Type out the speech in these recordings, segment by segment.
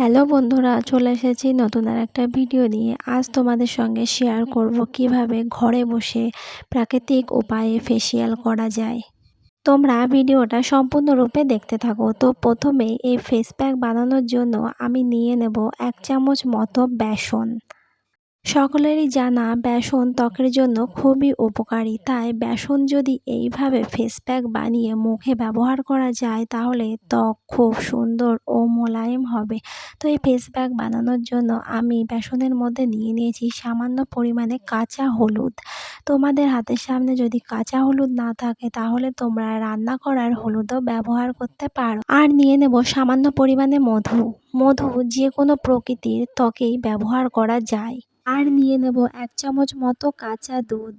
Hello বন্ধুরা, চলে এসেছি নতুন আর একটা ভিডিও নিয়ে। আজ তোমাদের সঙ্গে শেয়ার করব কীভাবে ঘরে বসে প্রাকৃতিক উপায়ে ফেসিয়াল করা যায়। তোমরা ভিডিওটা সম্পূর্ণরূপে দেখতে থাকো। তো প্রথমে এই ফেস প্যাক বানানোর জন্য আমি নিয়ে নেব এক চামচ মতো বেসন। সকলেরই জানা বেসন ত্বকের জন্য খুবই উপকারী। তাই বেসন যদি এইভাবে ফেস প্যাক বানিয়ে মুখে ব্যবহার করা যায়, তাহলে ত্বক খুব সুন্দর ও মোলায়েম হবে। তো এই ফেস প্যাক বানানোর জন্য আমি বেসনের মধ্যে নিয়ে নিয়েছি সামান্য পরিমাণে কাঁচা হলুদ। তোমাদের হাতের সামনে যদি কাঁচা হলুদ না থাকে, তাহলে তোমরা রান্না করার হলুদও ব্যবহার করতে পারো। আর নিয়ে নেব সামান্য পরিমাণে মধু। মধু যে কোনো প্রকৃতির ত্বকেই ব্যবহার করা যায়। আর নিয়ে নেব এক চামচ মতো কাঁচা দুধ।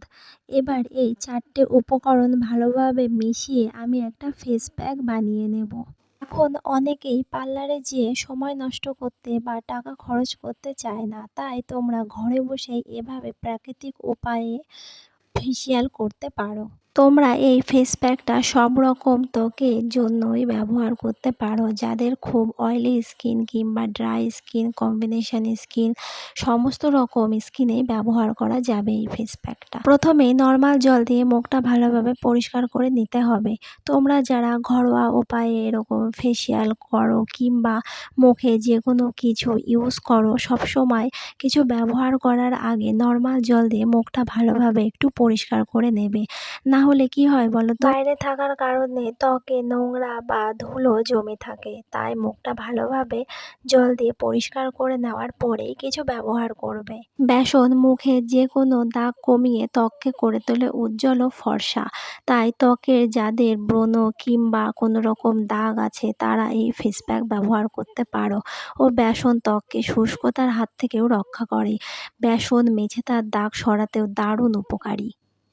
এবার এই চারটে উপকরণ ভালোভাবে মিশিয়ে আমি একটা ফেস প্যাক বানিয়ে নেব। এখন অনেকেই পার্লারে যেয়ে সময় নষ্ট করতে বা টাকা খরচ করতে চায় না, তাই তোমরা ঘরে বসেই এভাবে প্রাকৃতিক উপায়ে ফেসিয়াল করতে পারো। তোমরা এই ফেস প্যাকটা সব রকম ত্বকের জন্যই ব্যবহার করতে পারো। যাদের খুব অয়েলি স্কিন কিংবা ড্রাই স্কিন কম্বিনেশন স্কিন সমস্ত রকম স্কিনেই ব্যবহার করা যাবে এই ফেস প্যাকটা প্রথমে নর্মাল জল দিয়ে মুখটা ভালোভাবে পরিষ্কার করে নিতে হবে। তোমরা যারা ঘরোয়া উপায়ে এরকম ফেসিয়াল করো কিংবা মুখে যে কোনো কিছু ইউজ করো, সবসময় কিছু ব্যবহার করার আগে নর্মাল জল দিয়ে মুখটা ভালোভাবে একটু পরিষ্কার করে নেবে। না হলে কি হয় বলো তো? বাইরে থাকার কারণে ত্বকে নোংরা বা ধুলো জমে থাকে তাই মুখটা ভালোভাবে জল দিয়ে পরিষ্কার করে নেওয়ার পরেই কিছু ব্যবহার করবে। বেসন মুখে যে কোনো দাগ কমিয়ে ত্বককে করে তোলে উজ্জ্বল ও ফর্সা। তাই ত্বকের যাদের ব্রণ কিংবা কোনো রকম দাগ আছে তারা এই ফেস প্যাক ব্যবহার করতে পারো। ও বেসন ত্বককে শুষ্কতার হাত থেকেও রক্ষা করে। বেসন মেঝে তার দাগ সরাতেও দারুণ উপকারী।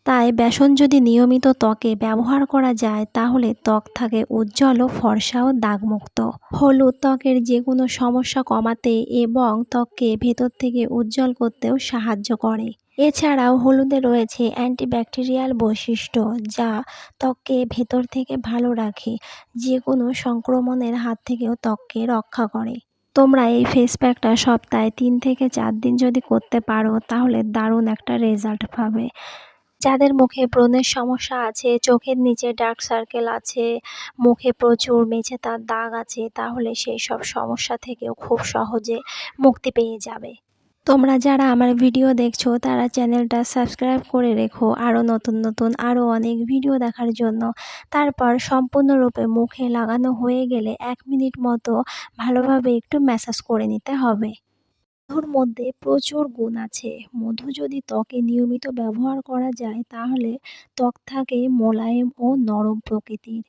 তাই বেসন যদি নিয়মিত ত্বকে ব্যবহার করা যায়, তাহলে ত্বক থাকে উজ্জ্বল ও ফর্সা ও দাগমুক্ত। হলুদ ত্বকের যে কোনো সমস্যা কমাতে এবং ত্বককে ভেতর থেকে উজ্জ্বল করতেও সাহায্য করে। এছাড়াও হলুদে রয়েছে অ্যান্টিব্যাকটেরিয়াল বৈশিষ্ট্য যা ত্বককে ভেতর থেকে ভালো রাখে যে কোনো সংক্রমণের হাত থেকেও ত্বককে রক্ষা করে। তোমরা এই ফেস প্যাকটা সপ্তাহে তিন থেকে চার দিন যদি করতে পারো, তাহলে দারুণ একটা রেজাল্ট পাবে। যাদের মুখে ব্রণের সমস্যা আছে, চোখের নিচে ডার্ক সার্কেল আছে, মুখে প্রচুর মেঝে তার দাগ আছে, তাহলে সেই সব সমস্যা থেকেও খুব সহজে মুক্তি পেয়ে যাবে। তোমরা যারা আমার ভিডিও দেখছ, তারা চ্যানেলটা সাবস্ক্রাইব করে রেখো। আরও নতুন নতুন আরও অনেক ভিডিও দেখার জন্য। তারপর সম্পূর্ণরূপে মুখে লাগানো হয়ে গেলে এক মিনিট মতো ভালোভাবে একটু ম্যাসাজ করে নিতে হবে। মধুর মধ্যে প্রচুর গুণ আছে। মধু যদি ত্বকে নিয়মিত ব্যবহার করা যায়, তাহলে ত্বক থাকে মোলায়েম ও নরম প্রকৃতির।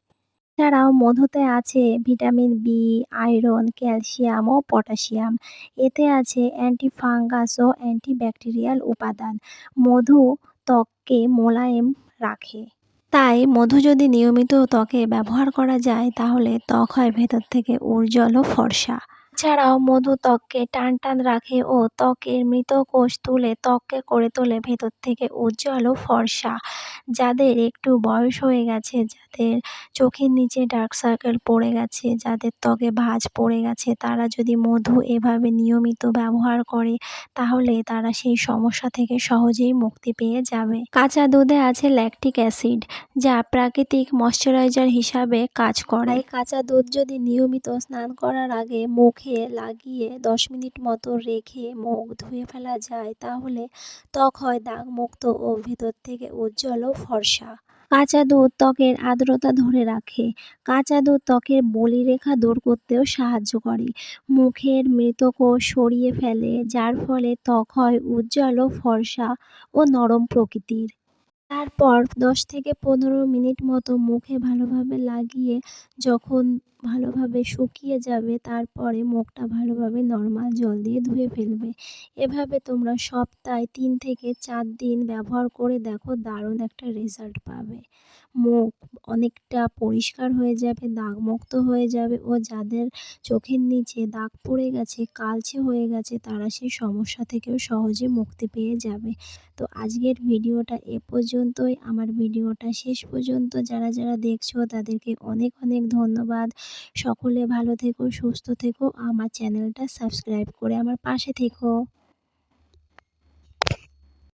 এছাড়াও মধুতে আছে ভিটামিন বি, আয়রন, ক্যালসিয়াম ও পটাশিয়াম। এতে আছে অ্যান্টিফাঙ্গাস ও অ্যান্টিব্যাকটেরিয়াল উপাদান। মধু ত্বককে মোলায়েম রাখে। তাই মধু যদি নিয়মিত ত্বকে ব্যবহার করা যায়, তাহলে ত্বক হয় ভেতর থেকে উজ্জ্বল ও ফর্সা। এছাড়াও মধু ত্বককে টান টান রাখে ও ত্বকের মৃত কোষ তুলে ত্বককে করে তোলে ভেতর থেকে উজ্জ্বল ও ফর্সা। যাদের একটু বয়স হয়ে গেছে, যাদের চোখের নিচে ডার্ক সার্কেল পড়ে গেছে, যাদের ত্বকে ভাঁজ পড়ে গেছে, তারা যদি মধু এভাবে নিয়মিত ব্যবহার করে, তাহলে তারা সেই সমস্যা থেকে সহজেই মুক্তি পেয়ে যাবে। কাঁচা দুধে আছে ল্যাকটিক অ্যাসিড যা প্রাকৃতিক ময়শ্চারাইজার হিসাবে কাজ করে। কাঁচা দুধ যদি নিয়মিত স্নান করার আগে মুখে মুখে লাগিয়ে দশ মিনিট মতো রেখে মুখ ধুয়ে ফেলা যায়, তাহলে ত্বক হয় দাগমুক্ত ও ভেতর থেকে উজ্জ্বল ও ফর্সা। কাঁচা দুধ ত্বকের আর্দ্রতা ধরে রাখে। কাঁচা দুধ ত্বকের বলিরেখা দূর করতেও সাহায্য করে। মুখের মৃতকোষ সরিয়ে ফেলে, যার ফলে ত্বক হয় উজ্জ্বল ও ফর্সা ও নরম প্রকৃতির। তারপর দশ থেকে পনেরো মিনিট মতো মুখে ভালোভাবে লাগিয়ে যখন ভালোভাবে শুকিয়ে যাবে, তারপরে মুখটা ভালোভাবে নর্মাল জল দিয়ে ধুয়ে ফেলবে। এভাবে তোমরা সপ্তাহে তিন থেকে চার দিন ব্যবহার করে দেখো দারুণ একটা রেজাল্ট পাবে। মুখ অনেকটা পরিষ্কার হয়ে যাবে, দাগমুক্ত হয়ে যাবে ও যাদের চোখের নিচে দাগ পড়ে গেছে, কালচে হয়ে গেছে, তারা সেই সমস্যা থেকেও সহজে মুক্তি পেয়ে যাবে। তো আজকের ভিডিওটা এ পর্যন্তই। আমার ভিডিওটা শেষ পর্যন্ত যারা যারা দেখছ তাদেরকে অনেক অনেক ধন্যবাদ। সকলে ভালো থেকো সুস্থ থেকো আমার চ্যানেলটা সাবস্ক্রাইব করে আমার পাশে থেকো।